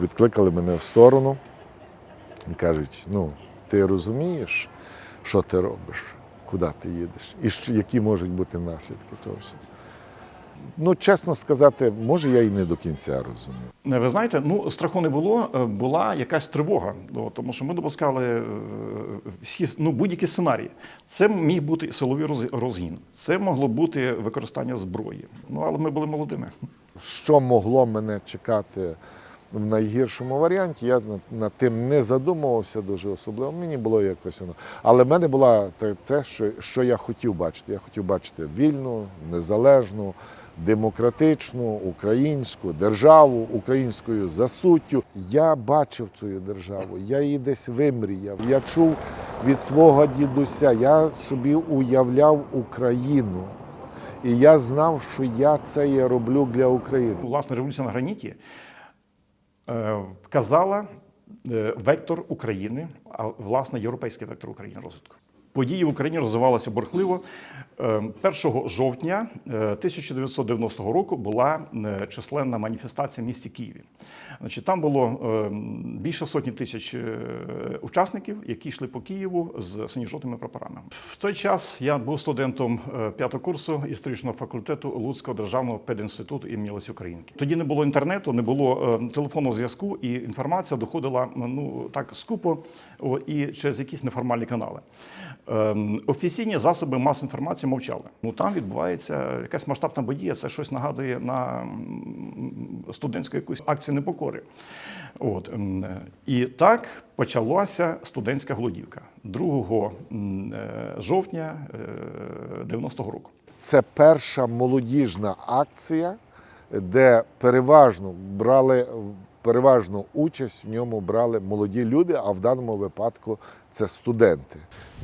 відкликали мене в сторону і кажуть: ну, ти розумієш, що ти робиш, куди ти їдеш, і що, які можуть бути наслідки того всього. Ну, чесно сказати, може, я і не до кінця розумію. Ви знаєте, ну страху не було, е, була якась тривога, ну, тому що ми допускали е, всі ну, будь-які сценарії. Це міг бути силовий розгін, це могло бути використання зброї. Ну але ми були молодими. Що могло мене чекати в найгіршому варіанті, я над, тим не задумувався дуже особливо. Мені було якось воно. Але в мене було те, що, що я хотів бачити. Я хотів бачити вільну, незалежну, демократичну, українську державу, українською за суттю. Я бачив цю державу, я її десь вимріяв. Я чув від свого дідуся, я собі уявляв Україну. І я знав, що я це роблю для України. Власне, революція на граніті вказала е, вектор України, а власне європейський вектор України розвитку. Події в Україні розвивалися борхливо. Е, 1 жовтня е, 1990 року була е, численна маніфестація в місті Києві. Значить, там було е, більше сотні тисяч е, учасників, які йшли по Києву з синьо-жовтими прапорами. В той час я був студентом е, п'ятого курсу історичного факультету Луцького державного педінституту імені Лесі Українки. Тоді не було інтернету, не було е, телефонного зв'язку, і інформація доходила ну так скупо і через якісь неформальні канали. Ем, Офіційні засоби масової інформації мовчали. Ну там відбувається якась масштабна подія. Це щось нагадує на студентську якусь акцію непокори. От ем, е, і так почалася студентська голодівка 2 е, жовтня е, 90-го року. Це перша молодіжна акція, де переважно брали переважну участь в ньому брали молоді люди, а в даному випадку це студенти.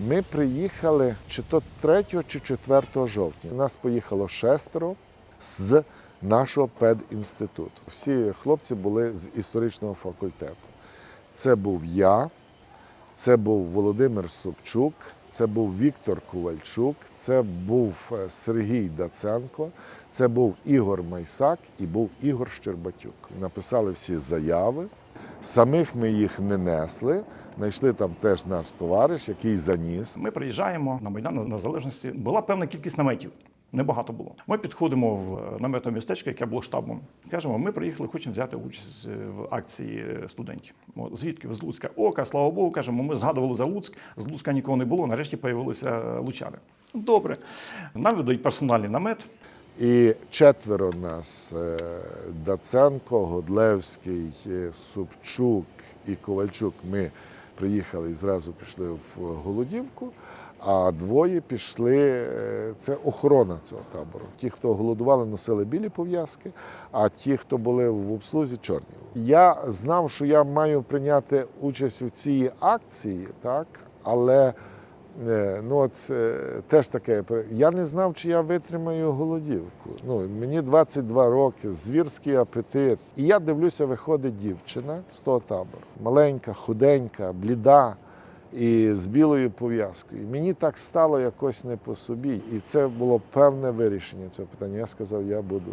Ми приїхали чи то 3 чи 4 жовтня. Нас поїхало шестеро з нашого педінституту. Всі хлопці були з історичного факультету. Це був я, це був Володимир Собчук, це був Віктор Ковальчук, це був е, Сергій Даценко, це був Ігор Майсак і був Ігор Щербатюк. Написали всі заяви. Самих ми їх не несли. Знайшли там теж нас товариш, який заніс. Ми приїжджаємо на Майдан Незалежності. Була певна кількість наметів. Небагато було. Ми підходимо в наметне містечко, яке було штабом. Кажемо, ми приїхали, хочемо взяти участь в акції студентів. Звідки з Луцька? Ока, слава Богу, кажемо, ми згадували за Луцьк. З Луцька нікого не було. Нарешті появилися лучани. Добре. Нам видають персональний намет. І четверо нас е, Даценко, Годлевський, е, Собчук і Ковальчук. Ми приїхали і зразу пішли в Голодівку, а двоє пішли. е, Це охорона цього табору. Ті, хто голодували, носили білі пов'язки, а ті, хто були в обслузі, чорні. Я знав, що я маю прийняти участь в цій акції, так, але. Е, Ну от е, теж таке. Я не знав, чи я витримаю голодівку. Ну, мені 22 роки, звірський апетит. І я дивлюся, виходить дівчина з того табору. Маленька, худенька, бліда і з білою пов'язкою. Мені так стало якось не по собі. І це було певне вирішення цього питання. Я сказав, я буду,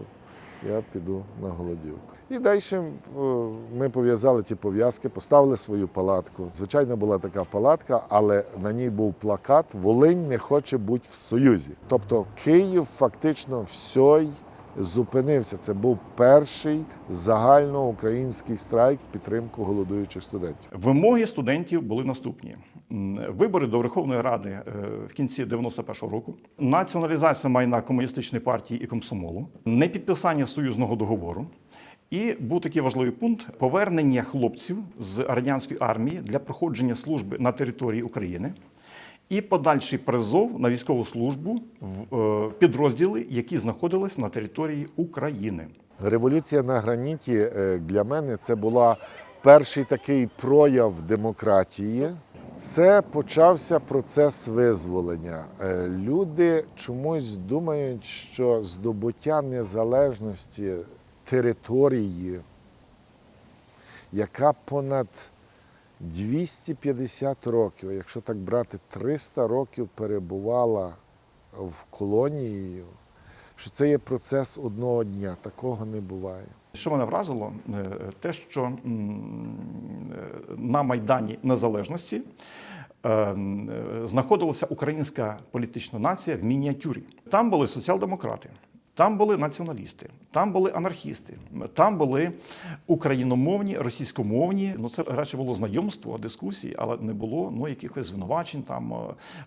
я піду на голодівку. І далі е, ми пов'язали ті пов'язки, поставили свою палатку. Звичайно, була така палатка, але на ній був плакат Волинь не хоче бути в Союзі. Тобто Київ фактично всьой зупинився. Це був перший загальноукраїнський страйк підтримку голодуючих студентів. Вимоги студентів були наступні: вибори до Верховної Ради е, в кінці 91-го року, націоналізація майна комуністичної партії і комсомолу, непідписання союзного договору. І був такий важливий пункт повернення хлопців з радянської армії для проходження служби на території України і подальший призов на військову службу в е, підрозділи, які знаходились на території України. Революція на граніті е, для мене це була перший такий прояв демократії. Це почався процес визволення. Е, Люди чомусь думають, що здобуття незалежності території, яка понад 250 років, якщо так брати, 300 років перебувала в колонією, що це є процес одного дня. Такого не буває. Що мене вразило, е, те, що е, на Майдані Незалежності е, знаходилася українська політична нація в мініатюрі. Там були соціал-демократи. Там були націоналісти, там були анархісти, там були україномовні, російськомовні. Ну це радше було знайомство, дискусії, але не було ну якихось звинувачень, там е,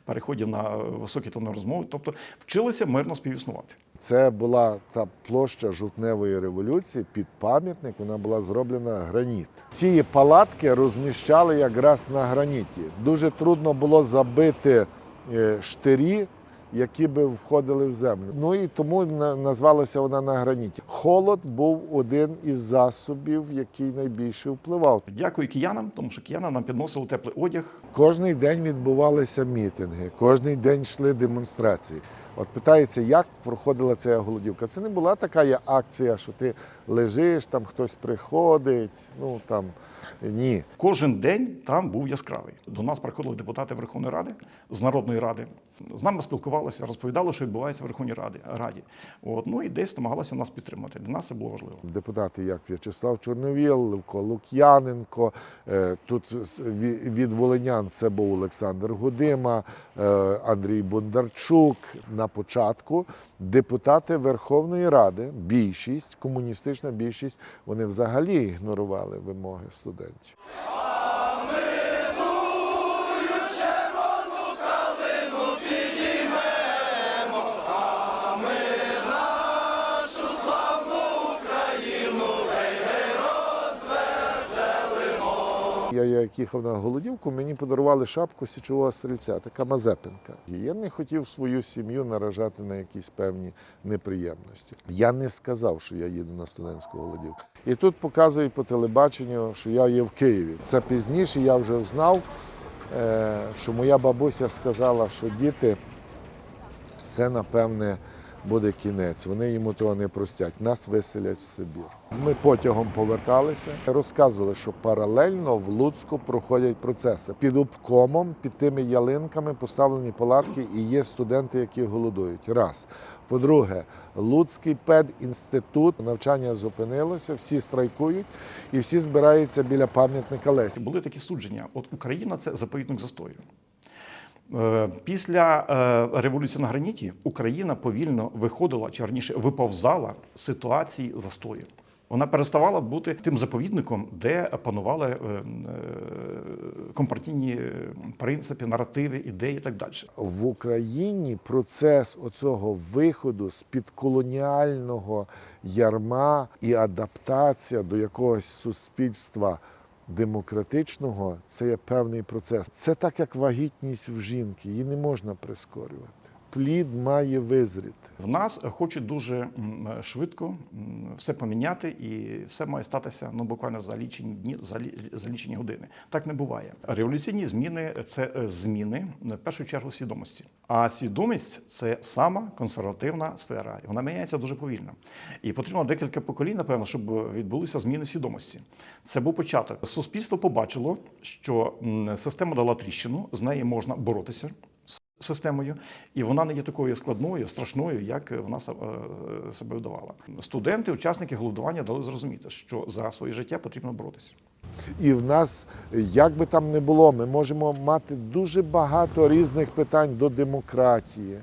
переходів на високі тони розмови. Тобто вчилися мирно співіснувати. Це була та площа жовтневої революції під пам'ятник. Вона була зроблена граніт. Ці палатки розміщали якраз на граніті. Дуже трудно було забити е, штирі, які би входили в землю. Ну і тому на- назвалася вона на граніті. Холод був один із засобів, який найбільше впливав. Дякую киянам, тому що кияни нам підносили теплий одяг. Кожний день відбувалися мітинги, кожний день йшли демонстрації. От питається, як проходила ця голодівка. Це не була така акція, що ти лежиш, там хтось приходить. Ну там ні. Кожен день там був яскравий. До нас приходили депутати Верховної Ради з Народної Ради. З нами спілкувалися, розповідали, що відбувається в Верховній Раді. Раді. От, ну і десь намагалися нас підтримати. Для нас це було важливо. Депутати, як В'ячеслав Чорновіл, Левко Лук'яненко. е, Тут від волинян це був Олександр Гудима, е, Андрій Бондарчук. На початку депутати Верховної Ради, більшість, комуністична більшість, вони взагалі ігнорували вимоги студентів. Я як їхав на голодівку, мені подарували шапку січового стрільця, така мазепинка. І я не хотів свою сім'ю наражати на якісь певні неприємності. Я не сказав, що я їду на студентську голодівку. І тут показують по телебаченню, що я є в Києві. Це пізніше я вже знав, е, що моя бабуся сказала, що діти це напевне буде кінець. Вони йому того не простять. Нас виселять в Сибір. Ми потягом поверталися. Розказували, що паралельно в Луцьку проходять процеси. Під обкомом, під тими ялинками поставлені палатки і є студенти, які голодують. Раз. По-друге, Луцький педінститут навчання зупинилося, всі страйкують і всі збираються біля пам'ятника Лесі. Були такі судження. От Україна це заповідник застою. Е, Після е, революції на граніті Україна повільно виходила, чи раніше виповзала з ситуації застою. Вона переставала бути тим заповідником, де панували е, компартійні принципи, наративи, ідеї і так далі. в Україні процес оцього виходу з під колоніального ярма і адаптація до якогось суспільства демократичного це є певний процес. Це так, як вагітність в жінки, її не можна прискорювати. Плід має визріти. В нас хочуть дуже швидко все поміняти, і все має статися ну буквально за лічені дні, за, лі- за лічені години. Так не буває. Революційні зміни це е, зміни в першу чергу свідомості. А свідомість це сама консервативна сфера, і вона міняється дуже повільно. І потрібно декілька поколінь, напевно, щоб відбулися зміни свідомості. Це був початок. Суспільство побачило, що система дала тріщину, з нею можна боротися системою, і вона не є такою складною, страшною, як вона е, себе вдавала. Студенти, учасники голодування дали зрозуміти, що за своє життя потрібно боротися. І в нас, як би там не було, ми можемо мати дуже багато різних питань до демократії,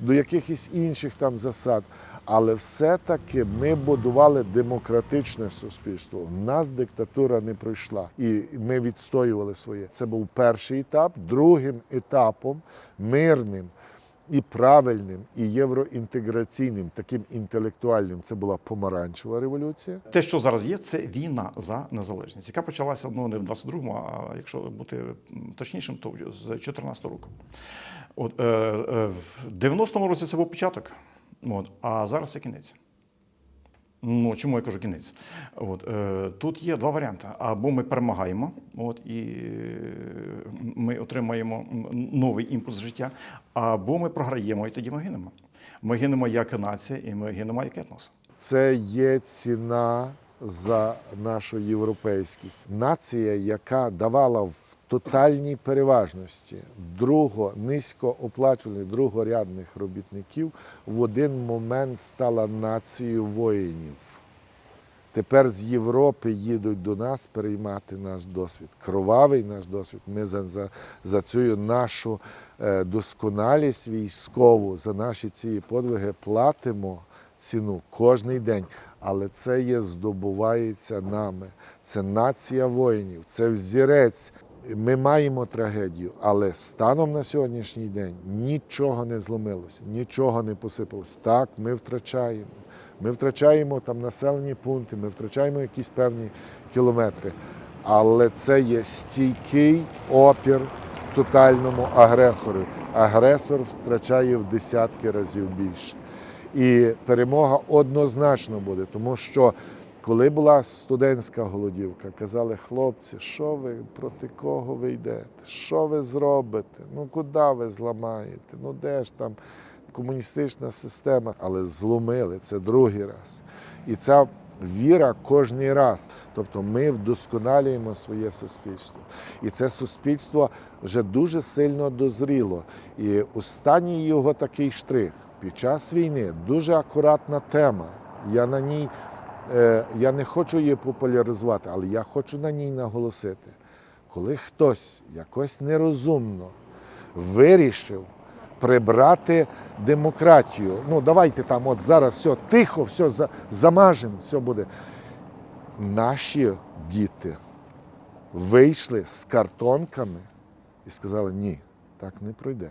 до якихось інших там засад. Але все-таки ми будували демократичне суспільство. В нас диктатура не пройшла, і ми відстоювали своє. Це був перший етап. Другим етапом, мирним і правильним, і євроінтеграційним, таким інтелектуальним, це була помаранчева революція. Те, що зараз є, це війна за незалежність, яка почалася ну, не в 22-му, а якщо бути точнішим, то з 14-го року. От, е, е, в 90-му році це був початок, от, а зараз це кінець. Ну, чому я кажу кінець? От, е, тут є два варіанти. Або ми перемагаємо, от, і е, ми отримаємо новий імпульс життя, або ми програємо, і тоді ми гинемо. Ми гинемо як нація, і ми гинемо як етнос. Це є ціна за нашу європейськість. Нація, яка давала в тотальній переважності друго низькооплачуваних, другорядних робітників, в один момент стала нацією воїнів. Тепер з Європи їдуть до нас переймати наш досвід. Кровавий наш досвід. Ми за, за, за цю нашу е, досконалість військову, за наші ці подвиги платимо ціну кожний день. Але це є здобувається нами. Це нація воїнів, це взірець. Ми маємо трагедію, але станом на сьогоднішній день нічого не зломилося, нічого не посипалось. Так, ми втрачаємо. Ми втрачаємо там населені пункти, ми втрачаємо якісь певні кілометри. Але це є стійкий опір тотальному агресору. Агресор втрачає в десятки разів більше. І перемога однозначно буде, тому що коли була студентська голодівка, казали, хлопці, що ви проти кого ви йдете? Що ви зробите? Ну куди ви зламаєте? Ну де ж там комуністична система? Але зломили це другий раз. І ця віра кожний раз. Тобто ми вдосконалюємо своє суспільство. І це суспільство вже дуже сильно дозріло. І останній його такий штрих під час війни дуже акуратна тема. Я на ній я не хочу її популяризувати, але я хочу на ній наголосити. Коли хтось якось нерозумно вирішив прибрати демократію, ну давайте там от зараз все тихо, все за- замажемо, все буде. Наші діти вийшли з картонками і сказали: ні, так не пройде.